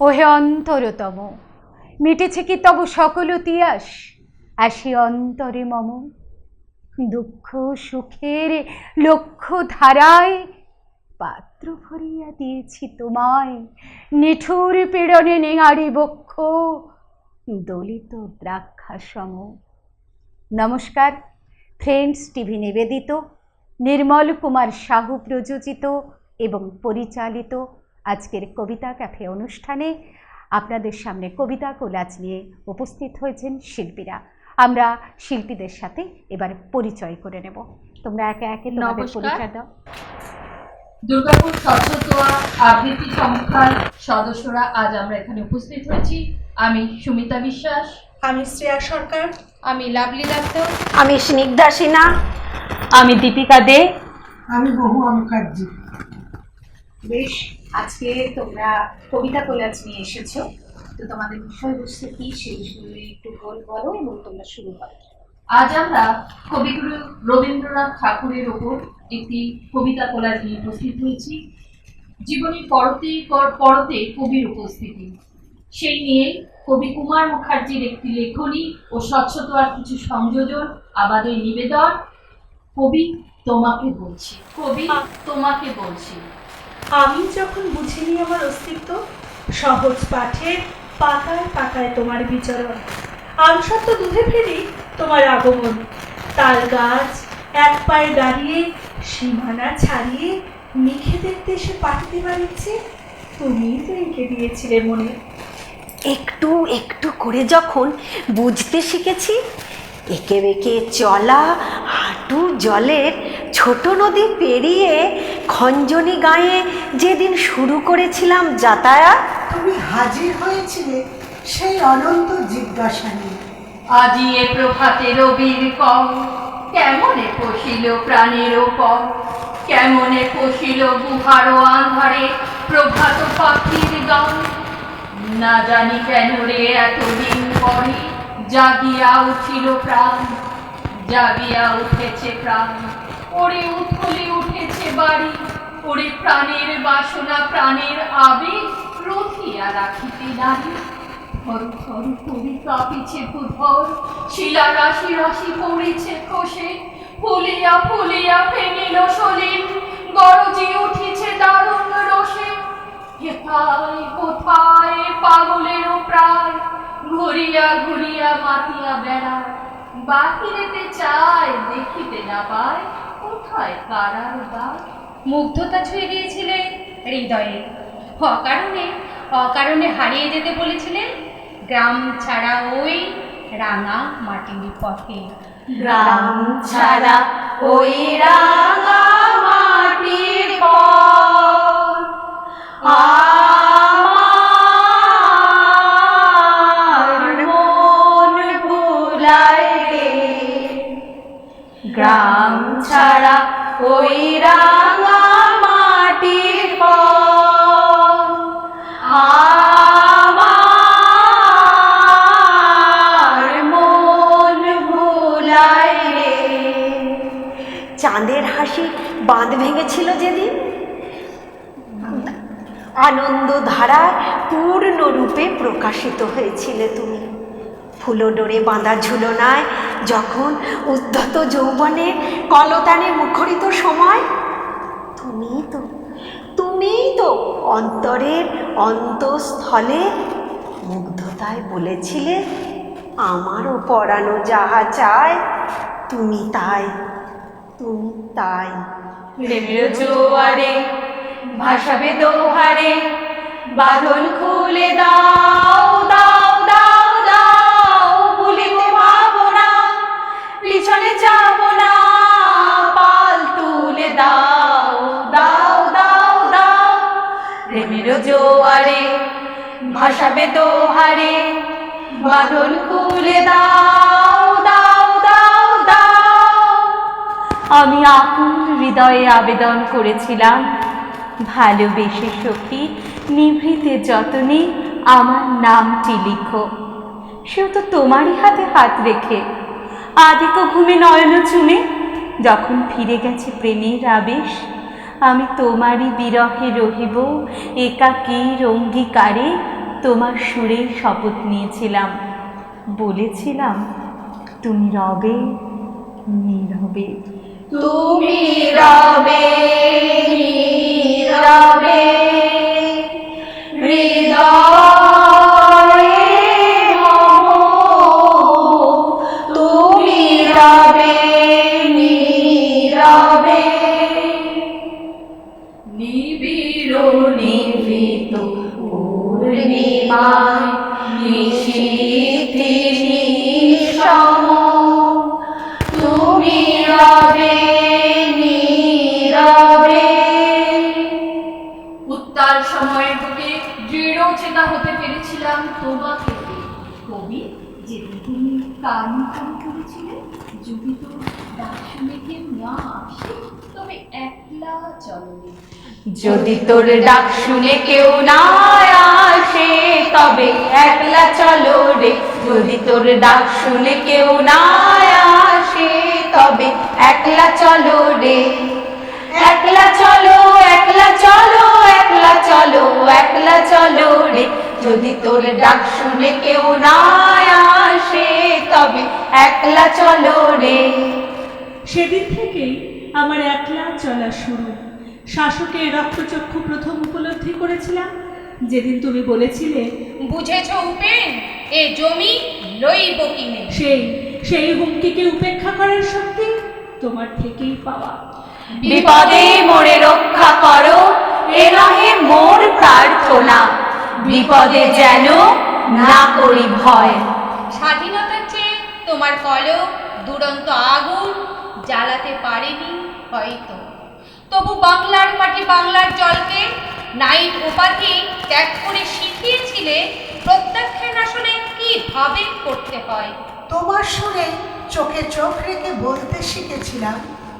ওহে অন্তরতম, মিটেছে কি তব সকল তিয়াস আসি অন্তরে মম, দুঃখ সুখের লক্ষ্য ধারায় পাত্র ভরিয়া দিয়েছি তোমায়। নিঠুর পীড়নে নেঙারি বক্ষ, দলিত দ্রাক্ষাসম। নমস্কার, ফ্রেন্ডস টিভি নিবেদিত, নির্মল কুমার সাহু প্রযোজিত এবং পরিচালিত আজকের কবিতা ক্যাফে অনুষ্ঠানে আপনাদের সামনে কবিতা কোলাজ নিয়ে উপস্থিত হয়েছেন শিল্পীরা। আমরা শিল্পীদের সাথে এবার পরিচয় করে নেব। তোমরা একে একে তোমাদের পরিচয় দাও। দুর্গাপুর স্বচ্ছতোয়া আবৃত্তি সংস্থার সদস্যরা আজ আমরা এখানে উপস্থিত হয়েছি। আমি সুমিতা বিশ্বাস। আমি শ্রেয়া সরকার। আমি লাভলি দত্ত। আমি স্নিগ্ধা সিনহা। আমি দীপিকা দে। আমি বহু মুখার্জি বেশ, আজকে তোমরা কবিতা কোলাজ নিয়ে এসেছ। তো তোমাদের বিষয়বস্তু কি সেই বিষয়ে একটু বল বলো এবং তোমরা শুরু করো। আজ আমরা কবিগুরু রবীন্দ্রনাথ ঠাকুরের ওপর একটি কবিতা কোলাজ নিয়ে উপস্থিত হয়েছি। জীবনী পরতে পর- পরতে কবির উপস্থিতি। সেই নিয়ে কবি কুমার মুখার্জির একটি লেখনী ও স্বচ্ছতার কিছু সংযোজন আমাদের নিবেদন। কবি তোমাকে বলছি, কবি তোমাকে বলছি। আমি যখন বুঝিনি আমার অস্তিত্ব, সহজ পাঠে পাতায় পাতায় তোমার বিচরণ। আমসত্ব দুধে ফেরি তোমার আগমন। তাল গাছ এক পায়ে দাঁড়িয়ে সীমানা ছাড়িয়ে মিখে দেখতে এসে পাঠাতে পারিছে তুমিই তো এঁকে দিয়েছিলে মনে। একটু একটু করে যখন বুঝতে শিখেছি একে বেঁকে চলা হাঁটু জলের ছোট নদী পেরিয়ে খঞ্জনি গায়ে যেদিন শুরু করেছিলাম যাতায়াত তুমি হাজির হয়েছিলে সেই অনন্ত জিজ্ঞাসা নিয়ে। আজি এ প্রভাতে রবির কম কেমনে পশিল প্রাণের কম কেমনে পশিল গুহার আন্ধারে প্রভাত পাখির গান না জানি কেন রে এতদিন পরে জাগিয়া উঠিল প্রাণ, জাগিয়া উঠেছে প্রাণ। ওরে উথলে উঠেছে বাড়ি, ওরে প্রাণের বাসনা, প্রাণের আবেগ রথিয়া রাখিতে নারী কাঁপিছে ভূধর শিলা রাশি রাশি পড়েছে খসে। ফুলিয়া ফুলিয়া ফেনিল সলিল, গরজি উঠিছে দারুণ রসে। কোথায় কোথায় পাগলের প্রায় ঘুরিয়া ঘুরিয়া মাতিয়া বেড়ায় বাহিরেতে চায়, দেখিতে না পায়, কোথায় কারার দ্বার মুগ্ধতা ছুঁয়ে দিয়েছিলেন হৃদয়ে। অকারণে অকারণে হারিয়ে যেতে বলেছিলেন গ্রাম ছাড়া ওই রাঙা মাটির পথে। গ্রাম ছাড়া ওই রাঙা মাটির পথ। আমার ছাড়া ওই রাঙা মাটির চাঁদের হাসি বাঁধ ভেঙেছিল যেদিন? আনন্দ ধারায় পূর্ণ রূপে প্রকাশিত হয়েছিলে তুমি। ফুলোডোরে বাঁধা ঝুলনায় যখন উদ্ধত যৌবনের কলতানে মুখরিত সময় তুমি তো, তুমিই তো অন্তরের অন্তঃস্থলে মুগ্ধতায় বলেছিলে, আমারও পড়ানো যাহা চায়, তুমি তাই তুমি তাই। প্রেমের জোয়ারে ভাসাবে দোহারে বাঁধন খুলে দাও দাও। পিছনে যাব না, পাল তুলে দাও দাও দাও দাও। প্রেমের জোয়ারে ভাসাবে দোহারে, বাঁধন খুলে দাও দাও দাও দাও। আমি আকুল হৃদয়ে আবেদন করেছিলাম, ভালোবেসে সখী, নিভৃতে যতনে আমার নামটি লিখো। সেও তো তোমারই হাতে হাত রেখে আদিক ঘুমে নয়ন চুমে। যখন ফিরে গেছে প্রেমের আবেশ, আমি তোমারই বিরহে রহিব, একাকী অঙ্গীকারে তোমার সুরে শপথ নিয়েছিলাম। বলেছিলাম, তুমি রবে, নীরবে। তুমি রবে রবে হৃদয়ে সময়ের বুকে দৃঢ় চেতা হতে পেরেছিলাম তোমাকে পেয়ে। কবি যেদিন তুমি কান কম করেছিলে যদি তো ডাক কেউ না আসে, তবে একলা চলবে। যদি তোর ডাক শুনে কেউ না আসে, তবে একলা চলো রে। যদি তোর ডাক শুনে কেউ না আসে, তবে একলা চলো রে। একলা চলো একলা চলো একলা চলো একলা চলো রে। যদি তোর ডাক শুনে কেউ না আসে তবে একলা চলো রে। সেদিন থেকেই আমার একলা চলা শুরু। শাসকের রক্তচক্ষু প্রথম উপলব্ধি করেছিলাম। যেদিন তুমি বলেছিলে বুঝেছ উপেন? এ জমি লইব কিনে? সেই সেই হুমকিকে উপেক্ষা করার শক্তি তোমার থেকেই পাওয়া। বিপদে মোরে রক্ষা করো এ নহে মোর প্রার্থনা। বিপদে যেন না করি ভয়। স্বাধীনতার চেয়ে তোমার কলক দুরন্ত আগুন জ্বালাতে পারেনি হয়তো। তবু বাংলার মাটি বাংলার জলকে নাইট উপাধি ত্যাগ করে শিখিয়েছিলে প্রত্যাখ্যান আসলে কীভাবে করতে হয়? তোমার সুরে চোখে চোখ রেখে বলতে শিখেছিলাম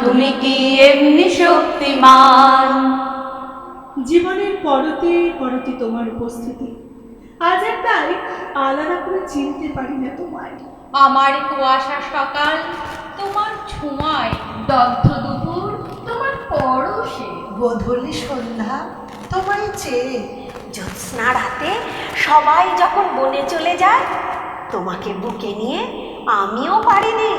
তুমি কি এমনি শক্তিমান? জীবনের পরতে পরতে তোমার উপস্থিতি। আজ আর তাই আলাদা করে চিনতে পারি না তোমায়। আমার কুয়াশা সকাল তোমার ছোঁয়ায় দগ্ধ দুপুর তোমার পরশে গোধূলি সন্ধ্যা তোমায় চেয়ে জ্যোৎস্না রাতে সবাই যখন বনে চলে যায় তোমাকে বুকে নিয়ে আমিও পারিনি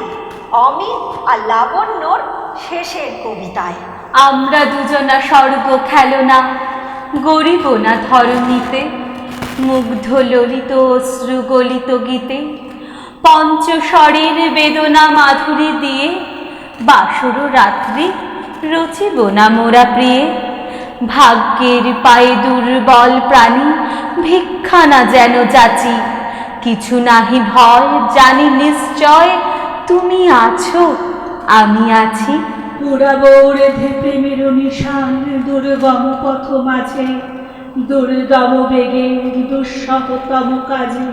অমিত আর লাবণ্যর শেষের কবিতায়। আমরা দুজনা স্বর্গ খেলনা, গরিব না ধরণীতে, মুগ্ধ ললিত অশ্রু গলিত গীতে, পঞ্চস্বরের বেদনা মাধুরী দিয়ে, বাসর রাত্রি রচিব না মোরা প্রিয়ে। ভাগ্যের পায়ে দুর্বল প্রাণী, ভিক্ষা না যেন যাচি। কিছু নাহি ভয়, জানি নিশ্চয় তুমি আছো আমি আছি। পুরাবৌরে প্রেমের নিশান, দুর্গম পথ মাঝে, দুর্গম বেগে দুঃসহতম কাজে।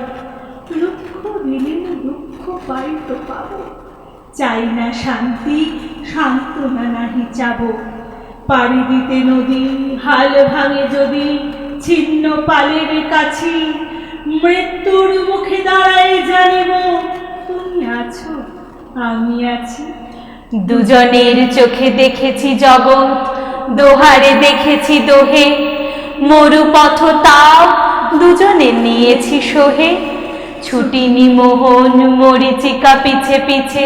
লক্ষ্য দিলে দুঃখ পাই তো পাবো। চাই না শান্তি, সান্ত্বনা নাহি চাব। পাড়ি দিতে নদী, হাল ভাঙে যদি, ছিন্ন পালের কাছি, মৃত্যুর মুখে দাঁড়ায় জানিব, তুমি আছো, আমি আছি। দুজনের চোখে দেখেছি জগৎ, দোহারে দেখেছি দোহে। মরুপথ তাও দুজনে নিয়েছি সোহে। ছুটিনি মোহন মরিচিকা পিছে পিছে।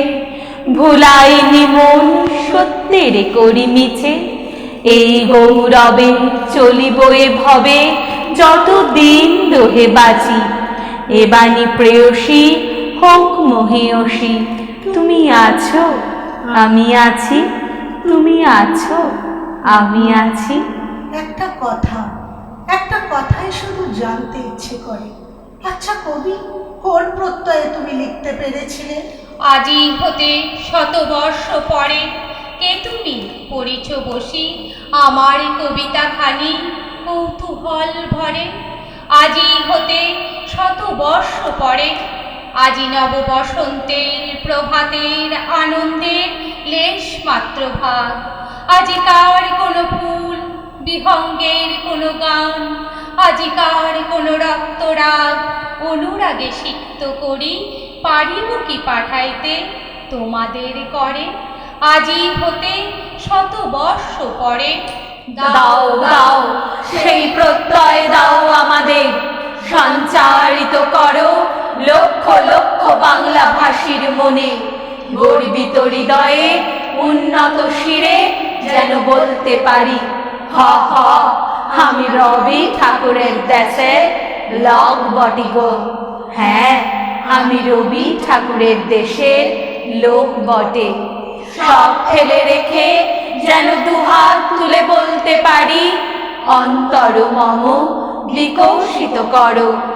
ভুলাইনি মন, সত্যের করি মিছে। এই গৌরবে চলিব এ ভবে যত দিন দোহে বাঁচি। এবানি প্রেয়সী হোক মহেয়সী, তুমি আছো আমি আছি তুমি আছো আমি আছি। একটা কথা একটা কথাই শুধু জানতে ইচ্ছে করে। আচ্ছা কবি কোন প্রত্যয়ে তুমি লিখতে পেরেছিলে? আজি হতে শতবর্ষ পরে কে তুমি? পড়িছ বসি আমার কবিতা খানি কৌতূহল ভরে। আজি হতে শত বর্ষ পরে আজি নব বসন্তের প্রভাতের আনন্দের লেশ মাত্র ভাগ। আজিকার কোনো ফুল, বিহঙ্গের কোনো গান আজিকার কোনো রক্তরাগ, অনুরাগে সিক্ত করি পারিব কি পাঠাইতে তোমাদের করে? আজি হতে শত বর্ষ পরে দাও দাও, সেই প্রত্যয় দাও আমাদের। সঞ্চারিত করো লক্ষ লক্ষ বাংলা ভাষীর মনে। গর্বিত হৃদয়ে উন্নত শিরে যেন বলতে পারি, হ হ, আমি রবি ঠাকুরের দেশে লগ বটি গো। হ্যাঁ আমি রবি ঠাকুরের দেশের লোক বটে। সব ফেলে রেখে যেন দুহাত তুলে বলতে পারি অন্তর মম বিকশিত করো।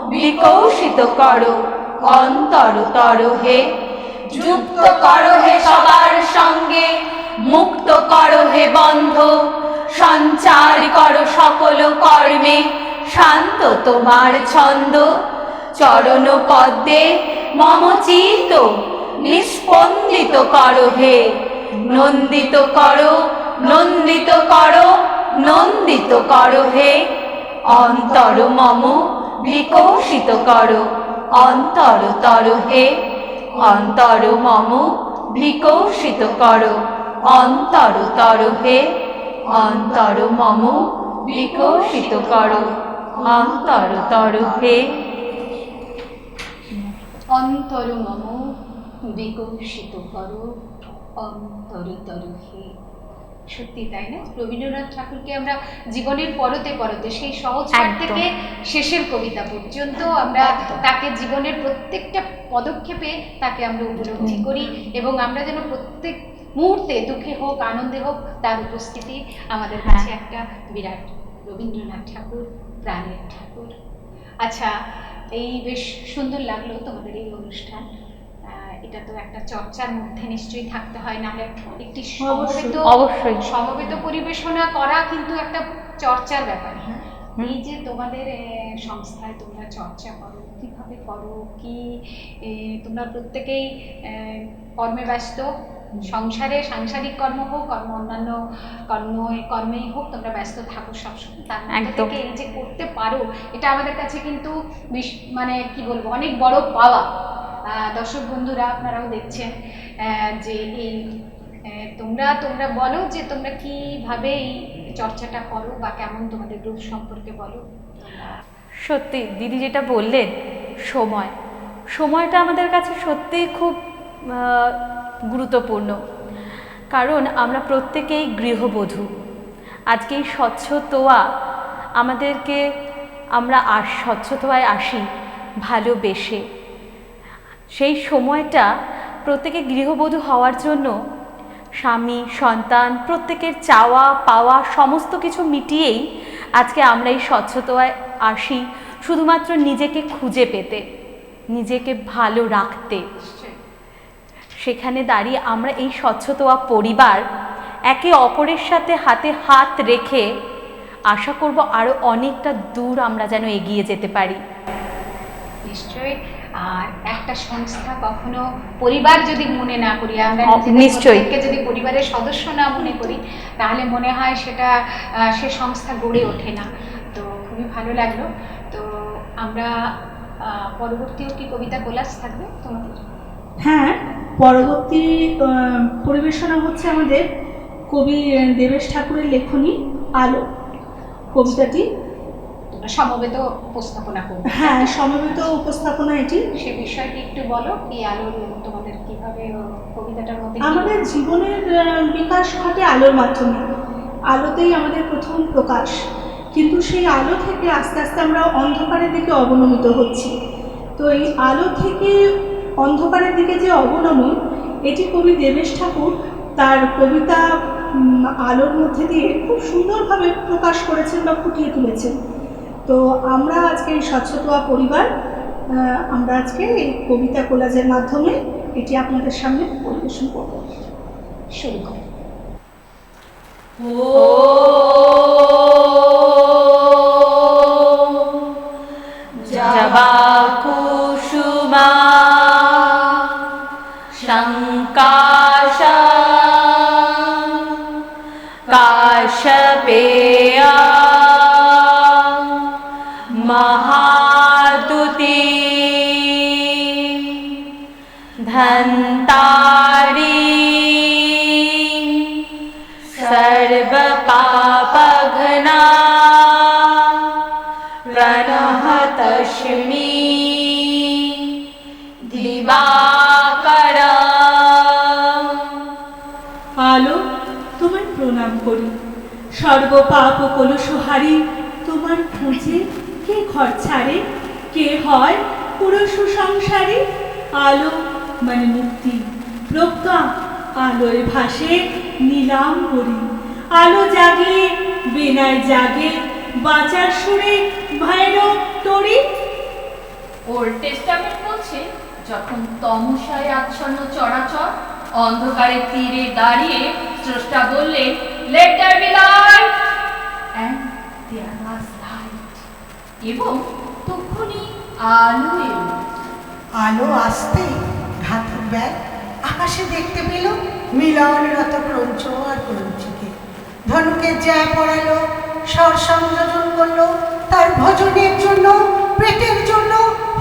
বিকশিত করো, অন্তর তর হে। যুক্ত করো হে সবার সঙ্গে, মুক্ত করো হে বন্ধ। সঞ্চার করো সকল কর্মে, শান্ত তোমার ছন্দ। চরণ পদ্মে মম চিত নিস্পন্দিত করো হে। নন্দিত করো নন্দিত করো নন্দিত করো হে। অন্তর মম বিকশিত করো। অন্তর তর হে, অন্তর মম বিকশিত করো। অন্তর তর হে, অন্তর মম বিকশিত করো। অন্তর তর হে। অন্তর মম বিকশিত করো। অন্তর তর হে। সত্যি তাই না? রবীন্দ্রনাথ ঠাকুরকে আমরা জীবনের পরতে পরতে সেই সহজ থেকে শেষের কবিতা পর্যন্ত আমরা তাকে জীবনের প্রত্যেকটা পদক্ষেপে তাকে আমরা উপলব্ধি করি এবং আমরা যেন প্রত্যেক মুহূর্তে দুঃখে হোক আনন্দে হোক তার উপস্থিতি আমাদের কাছে একটা বিরাট রবীন্দ্রনাথ ঠাকুর প্রাণের ঠাকুর। আচ্ছা এই বেশ সুন্দর লাগল তোমাদের এই অনুষ্ঠান। এটা তো একটা চর্চার মধ্যে নিশ্চয়ই থাকতে হয় নাহলে একটি সমবেত অবশ্যই। সমবেত পরিবেশনা করা কিন্তু একটা চর্চার ব্যাপার এই যে তোমাদের সংস্থায় তোমরা চর্চা করো কীভাবে করো কি তোমরা প্রত্যেকেই কর্মে ব্যস্ত সংসারে সাংসারিক কর্ম হোক কর্ম অন্যান্য কর্ম কর্মেই হোক তোমরা ব্যস্ত থাকো সবসময়। তার থেকে এই যে করতে পারো এটা আমাদের কাছে কিন্তু বিশ- মানে কি বলব অনেক বড় পাওয়া। দর্শক বন্ধুরা, আপনারাও দেখছেন যে এই তোমরা তোমরা বলো যে তোমরা কীভাবে এই চর্চাটা করো বা কেমন তোমাদের গ্রুপ সম্পর্কে বলো। সত্যি, দিদি যেটা বললেন, সময়। সময়টা আমাদের কাছে সত্যিই খুব গুরুত্বপূর্ণ। কারণ আমরা প্রত্যেকেই গৃহবধূ। আজকে এই স্বচ্ছ তোয়া আমাদেরকে আমরা আস, স্বচ্ছ তোয়ায় আসি, ভালোবেসে। সেই সময়টা প্রত্যেকে গৃহবধূ হওয়ার জন্য স্বামী, সন্তান, প্রত্যেকের চাওয়া, পাওয়া, সমস্ত কিছু মিটিয়েই আজকে আমরা এই স্বচ্ছতায় আসি, শুধুমাত্র নিজেকে খুঁজে পেতে, নিজেকে ভালো রাখতে। সেখানে দাঁড়িয়ে আমরা এই স্বচ্ছতোয়া পরিবার একে অপরের সাথে হাতে হাত রেখে আশা করব আরও অনেকটা দূর আমরা যেন এগিয়ে যেতে পারি। নিশ্চয়ই। আর একটা সংস্থা কখনো পরিবার যদি মনে না করি আমরা নিশ্চয়ই। যদি পরিবারের সদস্য না মনে করি তাহলে মনে হয় সেটা আহ, সে সংস্থা গড়ে ওঠে না। তো খুবই ভালো লাগল। তো আমরা আহ, পরবর্তীও কি কবিতা কোলাস থাকবে তোমাদের? হ্যাঁ পরবর্তী আহ, পরিবেশনা হচ্ছে আমাদের কবি দেবেশ ঠাকুরের লেখনী আলো। কবিতাটি সমবেত উপস্থাপনা করবে। হ্যাঁ সমবেত উপস্থাপনা এটি। সে বিষয়টি একটু বলো কি আলোর তোমাদের কীভাবে কবিতাটার মধ্যে আমাদের জীবনের বিকাশ ঘটে আলোর মাধ্যমে। আলোতেই আমাদের প্রথম প্রকাশ। কিন্তু সেই আলো থেকে আস্তে আস্তে আমরা অন্ধকারের দিকে অবনমিত হচ্ছি। তো এই আলো থেকে অন্ধকারের দিকে যে অবনমন এটি কবি দেবেশ ঠাকুর তার কবিতা আলোর মধ্যে দিয়ে খুব সুন্দরভাবে প্রকাশ করেছেন বা ফুটিয়ে তুলেছেন। তো আমরা আজকে স্বচ্ছতোয়া পরিবার আমরা আজকে এই কবিতা কোলাজের মাধ্যমে এটি আপনাদের সামনে পরিবেশন করব। শুরু করি জবা ধন্তারি सर्वपापघ्ना प्रणहतश्मी দিবাকরা আলো তোমার প্রণাম করি সর্ব পাপ ও কলুষহারি তোমার খুঁজে কে ঘর ছাড়ে কে হয় পুরো সুসংসারী আলো মানে মুক্তি। প্রজ্ঞা আলোয় ভাসে নীলাম করি। আলো জাগে বেনায় জাগে বাঁচার সুরে ভৈরব তরি। ওল্ড টেস্টামেন্ট বলছে যখন তমসায় আচ্ছন্ন চরাচর অন্ধকারের তীরে দাঁড়িয়ে স্রষ্টা বললেন let there be light and there was light এবং তখনই আলো এলো। আলো আসতে ব্যাগ আকাশে দেখতে পেল মিলনরত ক্রঞ্চ আর ক্রঞ্চকে ধনুকের জ্যা পড়ালো, স্বর সংযোজন করল, তার ভজনের জন্য পেটের জন্য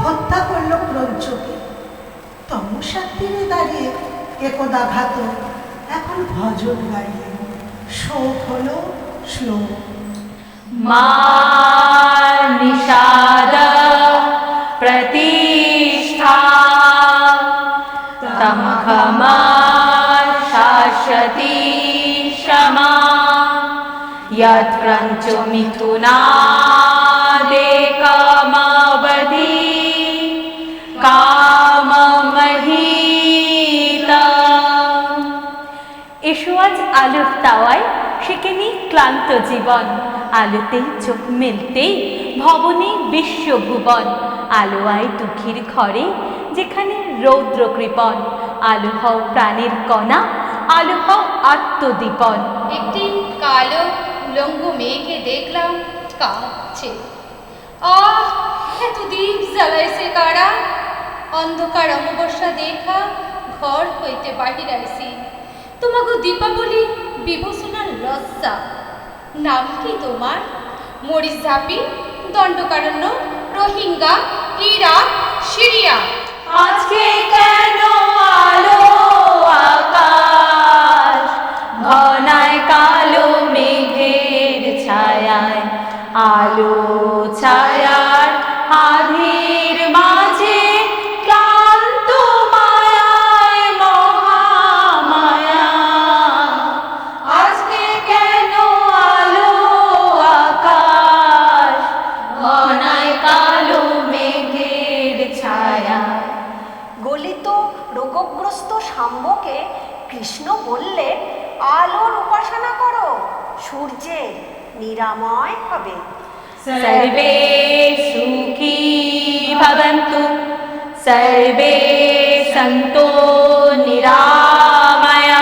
হত্যা করল ক্রঞ্চকে তমসার তীরে দাঁড়িয়ে একদা ঘাত এখন ভজন গাইলে। শোক হলো শ্লোক। মা নিষাদ यत्क्रञ्च मिथुनादेकमवधि কামমহিতা এসো আজ আলোর তাওয়ায় সেখানে ক্লান্ত জীবন আলোতেই চোখ মেলতেই ভবনে বিশ্বভুবন আলো আয় দুঃখীর ঘরে যেখানে রৌদ্র কৃপণ আলো হও প্রাণের কণা আলো হও আত্মদীপন একটি কালো উলঙ্গ মেয়েকে দেখলাম কাঁপছে। আহ এত দীপ জ্বালাইছে কারা? অন্ধকার অমাবস্যা দেখা ঘর হইতে বাহির আইছি তোমাকে দীপাবলি বিভূষণার লজ্জা। নাম কি তোমার? Marichjhapi, Dandakaranya, Rohingya Iraq Syria আজকে কেন আলো আলো ছায়ার আধির মাঝে ক্লান্ত মায়ায়, মহামায়া। আজকে কেন আলো আকাশ? ঘনায় কালো মেঘের ছায়া। গলিত রোগগ্রস্ত শাম্বকে কৃষ্ণ বললে, আলোর উপাসনা করো সূর্যের নিরাময় হবে। सर्वे सुखी भवन्तु सर्वे सन्तो নিরাময়া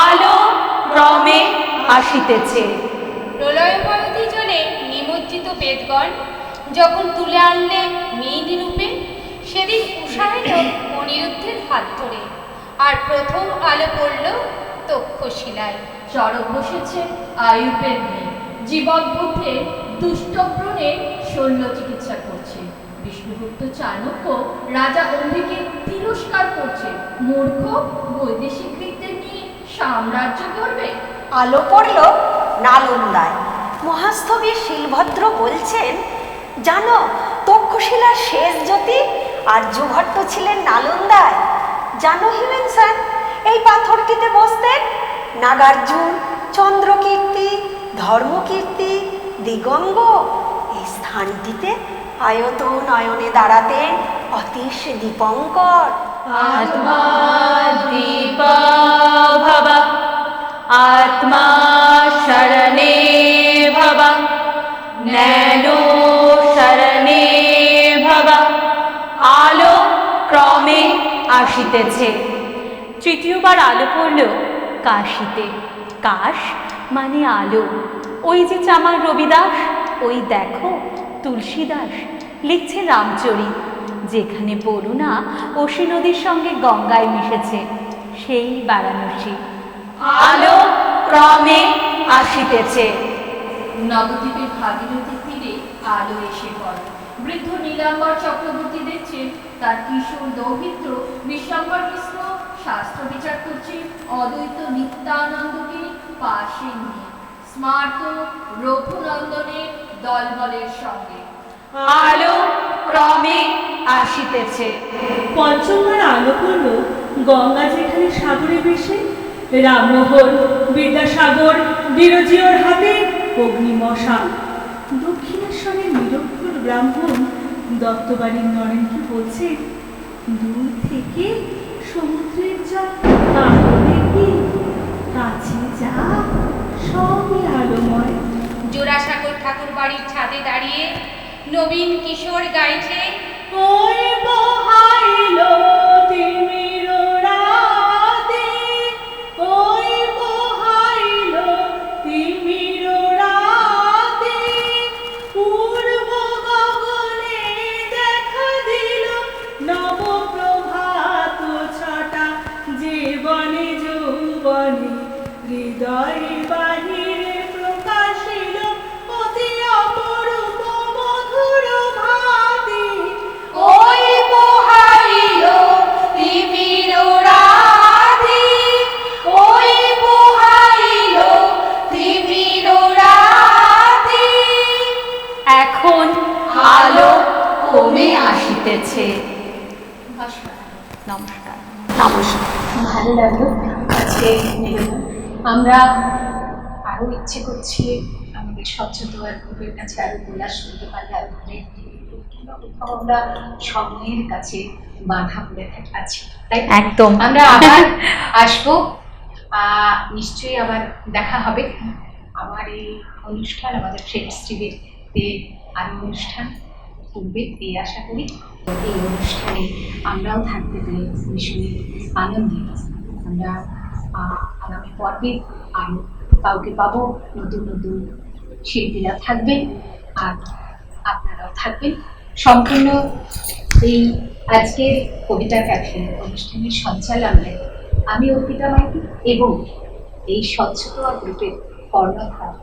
আলো ক্রমে আসিতেছে প্রলয়ময়তী জলে নিমজ্জিত বেদগণ যখন তুলে আনলে মেইন রূপে সেদিন উষা এলো অনিরুদ্ধের হাত ধরে আর প্রথম আলো পড়ল তক্ষশিলায় চড়ক বসেছে আয়ুপের মেয়ে জীবক শল্য চিকিৎসা করছে। বিষ্ণুগুপ্ত চাণক্য রাজা অম্বিকে তিরস্কার করছে। মূর্খ, বৈদেশিক নিয়ে সাম্রাজ্য করবে? আলো পড়ল নালন্দায়। মহাস্থবী শিলভদ্র বলছেন, জানো, তক্ষশিলার শেষ জ্যোতি আর আর্যভট্ট ছিলেন নালন্দায়। জানো হিমেন স্যার এই পাথরটিতে বসতেন নাগার্জুন, চন্দ্রকীর্তি, ধর্মকীর্তি দিগঙ্গ। এই স্থানটিতে আয়ত নয়নে দাঁড়াতেন অতীশ দীপঙ্কর। আত্মা দীপ ভব। আত্মা শরণে ভব। ন্যানো শরণে ভব। আলো ক্রমে আসিতেছে। তৃতীয়বার আলো পড়ল কাশিতে। কাশ মানে আলো। ওই যে চামার রবিদাস, ওই দেখো তুলসীদাস, লিখছে রামচরিত যেখানে বরুণা অসি নদীর সঙ্গে গঙ্গায় মিশেছে, সেই বারাণসী। আলো ক্রমে আসিতেছে। নবদ্বীপের ভাগীরথী তীরে আলো এসে পড়ে। বৃদ্ধ নীলাম্বর চক্রবর্তী দেখছেন, তার কিশোর দৌহিত্র বিশ্বম্বর মিশ্র শাস্ত্র বিচার করছে অদ্বৈত নিত্যানন্দকে পাশে নিয়ে। স্মার্ত রঘুনন্দনের দলবলের সঙ্গে। আলো ক্রমে আসিতেছে। পঞ্চমবার আলো পড়ল গঙ্গা যেখানে সাগরে বেশে রামমোহন বিদ্যাসাগর বিরজিয়র হাতে অগ্নিমশা। দক্ষিণেশ্বরের নিরক্ষর ব্রাহ্মণ দত্তবাড়ির নরেনকে বলছে? দূর থেকে সমুদ্রের জল কাছে যা সবই আলোময় জোড়াসাগর ঠাকুর বাড়ির ছাদে দাঁড়িয়ে নবীন কিশোর গাইছে ওই বহাইল তিমির রাতে ভালো লাগল। আজকে আমরা আরও ইচ্ছে করছি আমাদের স্বচ্ছতার গ্রুপের কাছে আরও প্রয়াস করতে পারলে আরও আমরা সময়ের কাছে বাধা পড়ে আছি। তাই একদম। আমরা আবার আসব। নিশ্চয়ই আবার দেখা হবে। আমার এই অনুষ্ঠান আমাদের ফ্রেন্ডস টিভিতে আরও অনুষ্ঠান করবে এই আশা করি। এই অনুষ্ঠানে আমরাও থাকতে পেরে ভীষণই আনন্দিত। আমরা আগামী পর্বে আরও কাউকে পাবো নতুন নতুন শিল্পীরা থাকবেন আর আপনারাও থাকবেন সম্পূর্ণ এই আজকের কবিতা ক্যাফে অনুষ্ঠানের সঞ্চালনায় আমি অর্পিতা মাইতি এবং এই স্বচ্ছতা গ্রুপের কর্ণধার